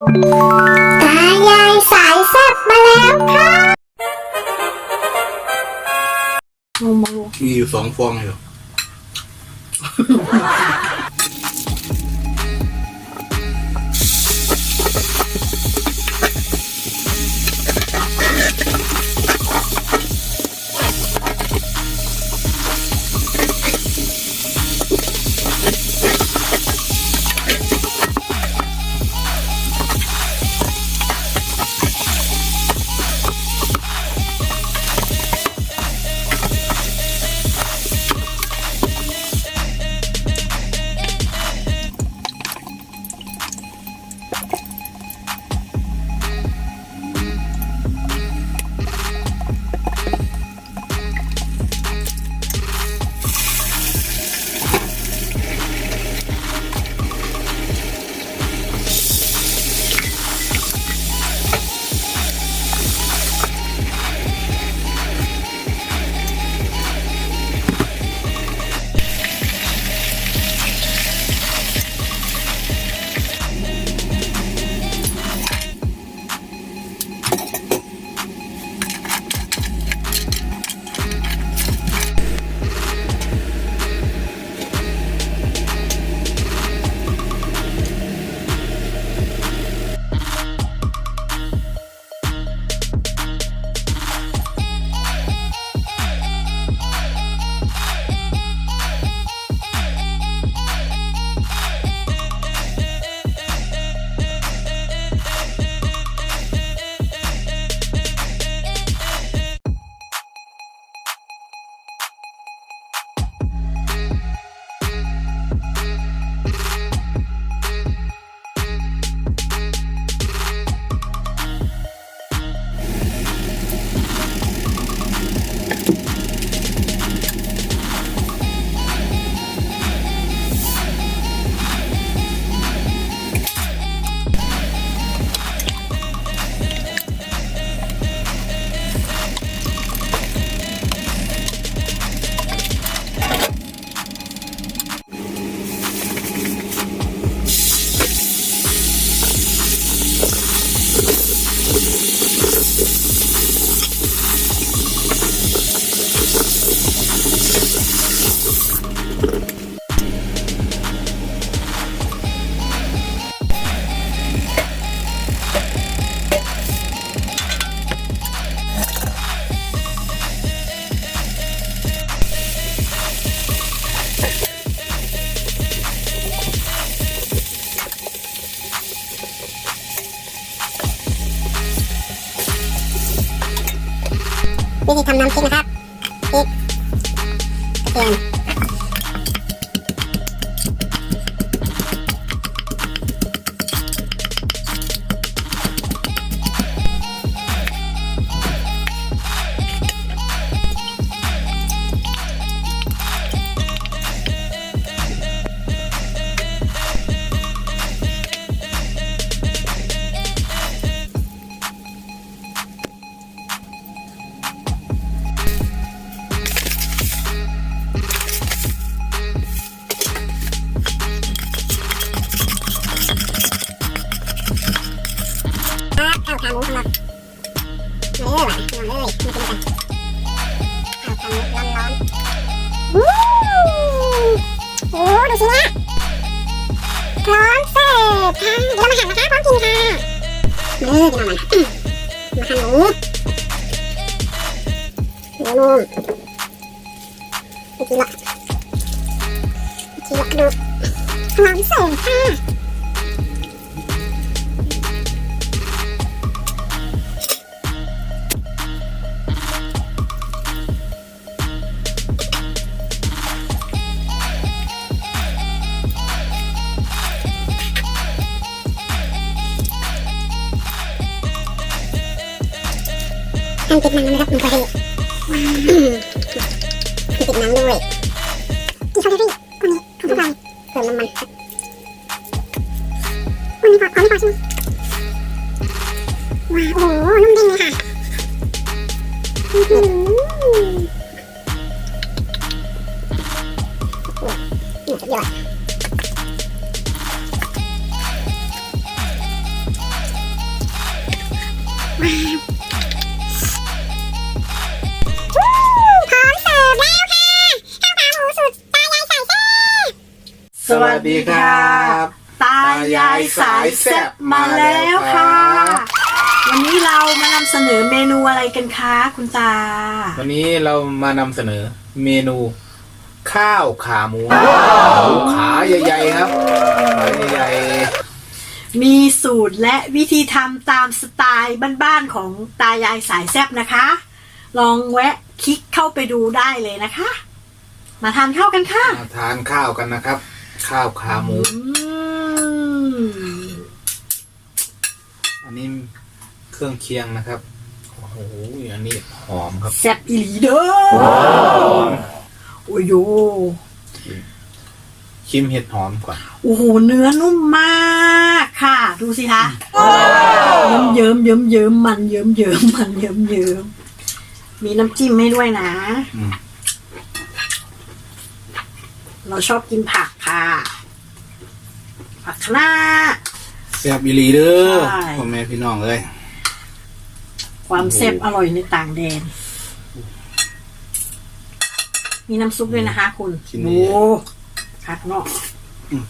ตายายสายแซ่บมาแล้วค่ะมีอยู่สองฟองอยู่วิธีทำน้ำพริก นะค ค่ะเดี๋ยวเรามาหั่นนะคะพร้อมกินค่ะเออเดี๋ยวมามาหั่นหมูเดี๋ยวนุ่มอีกทีละอีกทีละดูความเสิร์ฟค่ะ ทำติดหนังนะครับมันก็ดีติดหนังด้วยกี่แคลอรี่วันนี้ของพวกเราเติมน้ำมันวันนี้พอพอไม่พอใช่ไหมว้าโอ้โหนุ่มเด้งเลยค่ะ ดีครับ ตายายสายแซ่บมาแล้วค่ะ วันนี้เรามานำเสนอเมนูอะไรกันคะคุณตา วันนี้เรามานำเสนอเมนูข้าวขาหมูหมูขาใหญ่ๆครับขาใหญ่มีสูตรและวิธีทำตามสไตล์บ้านๆของตายายสายแซ่บนะคะ ลองแวะคลิกเข้าไปดูได้เลยนะคะ มาทานข้าวกันค่ะๆมาทานข้าวกันนะครับ ข้าวขาหมูอืมอันนี้เครื่องเคียงนะครับ โอ้โห อันนี้หอมครับ แซ่บอีหลีเด้อโอ้ยโยชิมเห็ดหอมก่อน โอ้โห เนื้อนุ่มมากค่ะ ดูสิคะเยิ้มเยิ้มเยิ้มๆมันเยิ้มเยิ้มๆมันเยิ้มเยิ้มๆมีน้ำจิ้มให้ด้วยนะอืมเราชอบกินผัก ค่ะผักคะน้า แซ่บอีหลีเด้อใช่ พ่อแม่พี่น้องเลยความแซ่บอร่อยในต่างแดน มีน้ำซุปด้วยนะคะ คุณชิ้นโอ้นี้คักเนาะอืม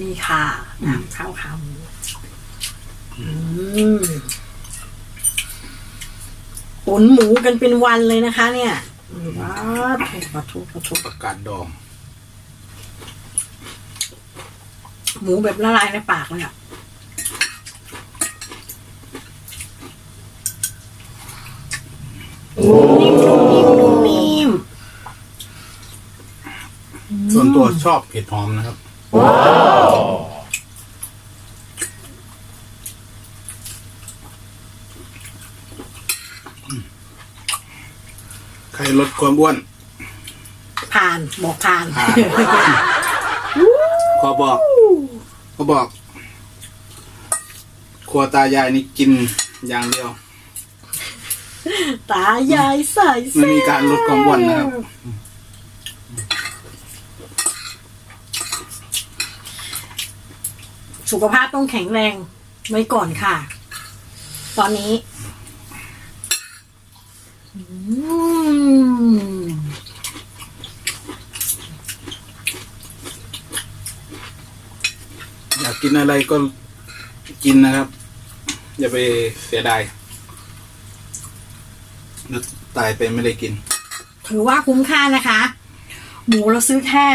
นี่ค่ะน้ำข้าวขาหมูอืมตุ๋นหมูกันเป็นวันเลยนะคะ เนี่ย ว้าวปะทุปะทุประกาศดองหมูแบบละลายในปากเลยอะนิ่มนุ่มนิ่มนุ่มนิ่มส่วนตัวชอบเห็ดหอมนะครับใคร ลดความอ้วน ผ่านบอกผ่านผ่าน ขอบอกขอบอก ครัวตายายนี่กินอย่างเดียว ตายายใส่ไม่มีการลดความอ้วนนะครับ สุขภาพต้องแข็งแรงไว้ก่อนค่ะ ตอนนี้อืม อยากกินอะไรก็กินนะครับ อย่าไปเสียดายแล้วตายไปไม่ได้กิน ถือว่าคุ้มค่านะคะ หมูเราซื้อแค่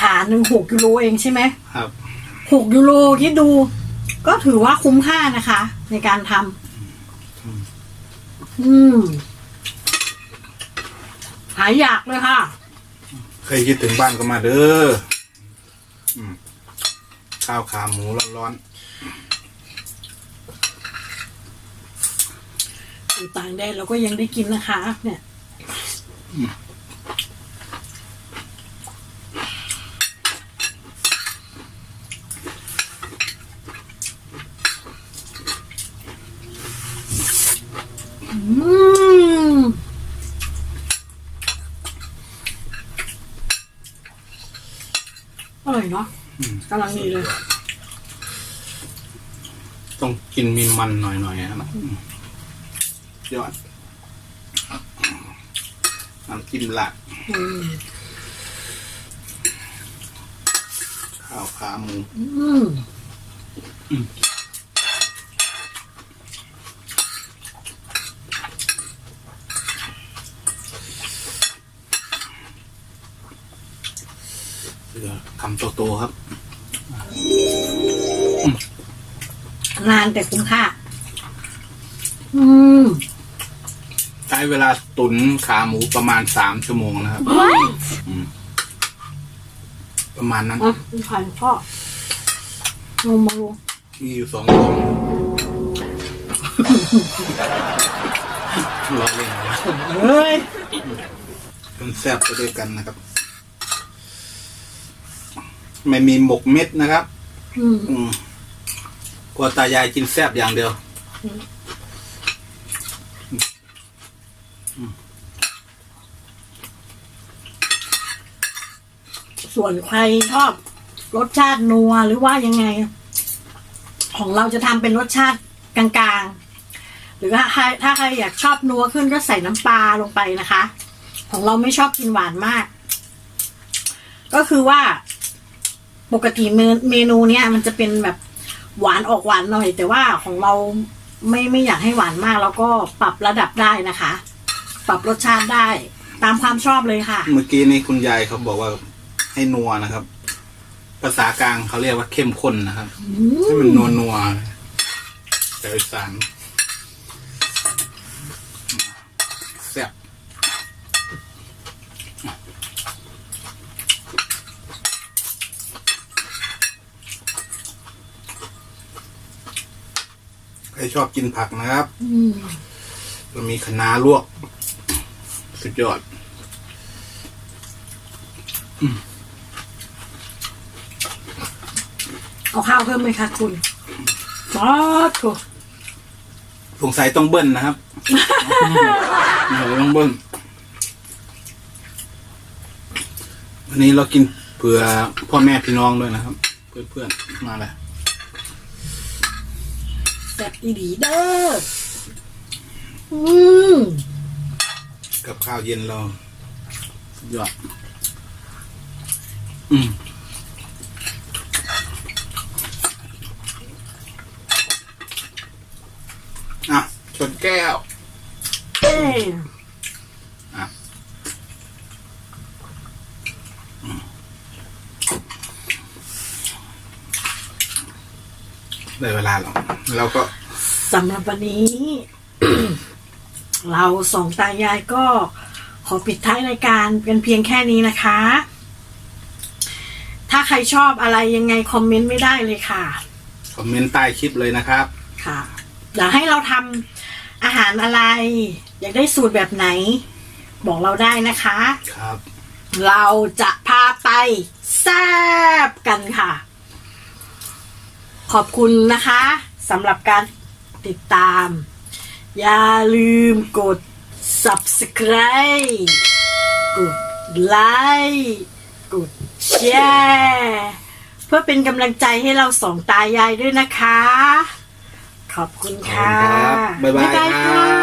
ขาหนึ่งหกกิโลเองใช่ไหมครับหกยูโรคิดดู ก็ถือว่าคุ้มค่านะคะ ในการทำอืม หายอยากเลยค่ะ เคยคิดถึงบ้านก็มาเด้ออืม ข้าวขาหมูร้อนอยู่ต่างแดนเราก็ยังได้กินนะคะ เนี่ยอืมอร่อยเนาะ กำลังดีเลย ต้องกินมีมันหน่อยๆนะครับอืมยอดน้ำจิ้มหลักอืมข้าวขาหมูอืมเหลือคำโตๆครับ นานแต่คุ้มค่า อืมใช้เวลาตุ๋นขาหมูประมาณสามชั่วโมงนะครับ อืมประมาณนั้นอะคุณผ่านพ่อลงมาลงมีอยู่สองกล่องรอเล่นนะเฮ้ยมันแซ่บไปด้วยกันนะครับ ไม่มีหมกเม็ดนะครับ อืมอืมกลัวตายายกินแซ่บอย่างเดียว ส่วนใครชอบรสชาตินัวหรือว่ายังไง ของเราจะทำเป็นรสชาติกลางๆ หรือถ้าใครถ้าใครอยากชอบนัวขึ้นก็ใส่น้ำปลาลงไปนะคะ ของเราไม่ชอบกินหวานมาก ก็คือว่า ปกติเมเมนูเนี้ยมันจะเป็นแบบหวานออกหวานหน่อย แต่ว่าของเราไม่ไม่อยากให้หวานมาก แล้วก็ปรับระดับได้นะคะ ปรับรสชาติได้ตามความชอบเลยค่ะ เมื่อกี้นี้คุณยายเขาบอกว่าให้นัวนะครับ ภาษากลางเขาเรียกว่าเข้มข้นนะครับ ให้มันนัวนัวๆแต่อีสานแซ่บใค รชอบกินผักนะครับ อืมก็มีคะน้าลวก สุดยอดเอาข้าวเพิ่มไหมคะคุณป๊อดโถสงสัยต้องเบิ้ลนะครับสงสัยต้องเบิ้ลวันนี้เรากินเผื่อพ่อแม่พี่น้องด้วยนะครับ เพื่อนๆมาเลย แซ่บอีดีเด้ออืมกับข้าวเย็นเราสุดยอดอืมอะ ชนแก้ว เอ้ย ได้เวลาแล้วเราก็สำหรับวันนี้ เราสองตายายก็ขอปิดท้ายรายการเป็นเพียงแค่นี้นะคะ ถ้าใครชอบอะไรยังไงคอมเมนต์ไม่ได้เลยค่ะ คอมเมนต์ใต้คลิปเลยนะครับ ค่ะอยากให้เราทำอาหารอะไร อยากได้สูตรแบบไหน บอกเราได้นะคะ ครับ เราจะพาไปแซบกันค่ะ ขอบคุณนะคะสำหรับการติดตาม อย่าลืมกด subscribe กดไลค์กดแชร์เพื่อเป็นกำลังใจให้เราสองตายายด้วยนะคะ ขอบคุณค่ะ ขอบคุณครับบ๊ายบายครับ ค่ะ